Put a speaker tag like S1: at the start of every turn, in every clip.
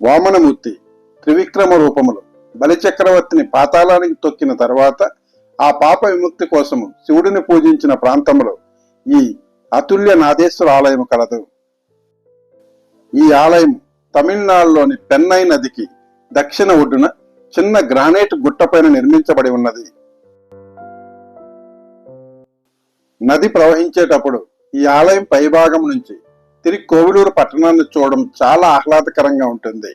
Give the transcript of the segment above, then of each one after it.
S1: వామనమూర్తి త్రివిక్రమ రూపములు బలిచక్రవర్తిని పాతాళానికి తొక్కిన తర్వాత ఆ పాప విముక్తి కోసము శివుడిని పూజించిన ప్రాంతంలో ఈ అతుల్య నాదేశ్వర ఆలయం కలదు. ఈ ఆలయం తమిళనాడులోని పెన్నై నదికి దక్షిణ ఒడ్డున చిన్న గ్రానైట్ గుట్టపైన నిర్మించబడి ఉన్నది. నది ప్రవహించేటప్పుడు ఈ ఆలయం పైభాగం నుంచి తిరిగి కోవిలూరు పట్టణాన్ని చూడడం చాలా ఆహ్లాదకరంగా ఉంటుంది.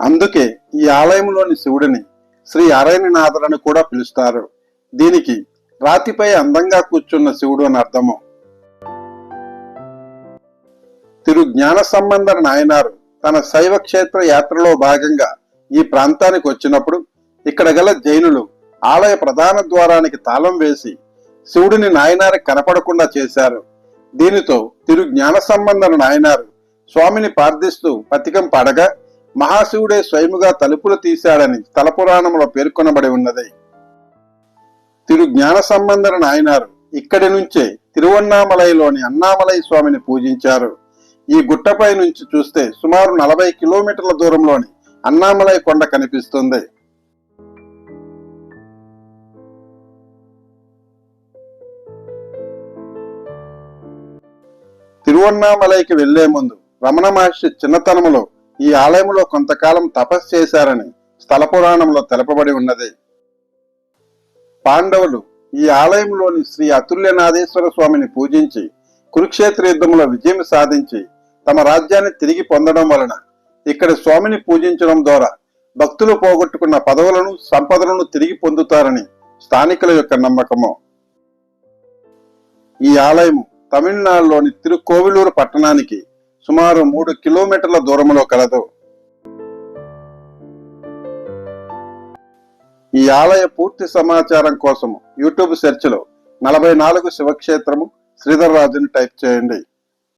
S1: అందుకే ఈ ఆలయంలోని శివుడిని శ్రీ అరణ్యనాథులని కూడా పిలుస్తారు. దీనికి రాతిపై అందంగా కూర్చున్న శివుడు అని అర్థము. తిరు జ్ఞాన సంబంధ నాయనారు తన శైవ క్షేత్ర యాత్రలో భాగంగా ఈ ప్రాంతానికి వచ్చినప్పుడు ఇక్కడ గల జైనులు ఆలయ ప్రధాన ద్వారానికి తాళం వేసి శివుడిని నాయనారి కనపడకుండా చేశారు. దీనితో తిరు జ్ఞాన సంబంధన నాయనారు స్వామిని ప్రార్థిస్తూ పతికం పడగా మహాశివుడే స్వయముగా తలుపులు తీశాడని తలపురాణంలో పేర్కొనబడి ఉన్నది. తిరు జ్ఞాన సంబంధన నాయనారు ఇక్కడి నుంచే తిరువన్నామలైలోని అన్నామలై స్వామిని పూజించారు. ఈ గుట్టపై నుంచి చూస్తే సుమారు నలభై కిలోమీటర్ల దూరంలోని అన్నామలై కొండ కనిపిస్తుంది. తిరువన్నామలైకి వెళ్ళే ముందు రమణ మహర్షి చిన్నతనములో ఈ ఆలయంలో కొంతకాలం తపస్సు చేశారని స్థల పురాణంలో తెలపబడి ఉన్నది. పాండవులు ఈ ఆలయంలోని శ్రీ అతుల్యనాథేశ్వర స్వామిని పూజించి కురుక్షేత్ర యుద్ధంలో విజయం సాధించి తమ రాజ్యాన్ని తిరిగి పొందడం వలన ఇక్కడ స్వామిని పూజించడం ద్వారా భక్తులు పోగొట్టుకున్న పదవులను సంపదలను తిరిగి పొందుతారని స్థానికుల యొక్క నమ్మకము. ఈ ఆలయం తమిళనాడులోని తిరుకోవిలూరు పట్టణానికి సుమారు మూడు కిలోమీటర్ల దూరంలో కలదు. ఈ ఆలయ పూర్తి సమాచారం కోసం యూట్యూబ్ సెర్చ్లో నలభై నాలుగు శివక్షేత్రము శ్రీధర్రాజుని టైప్ చేయండి.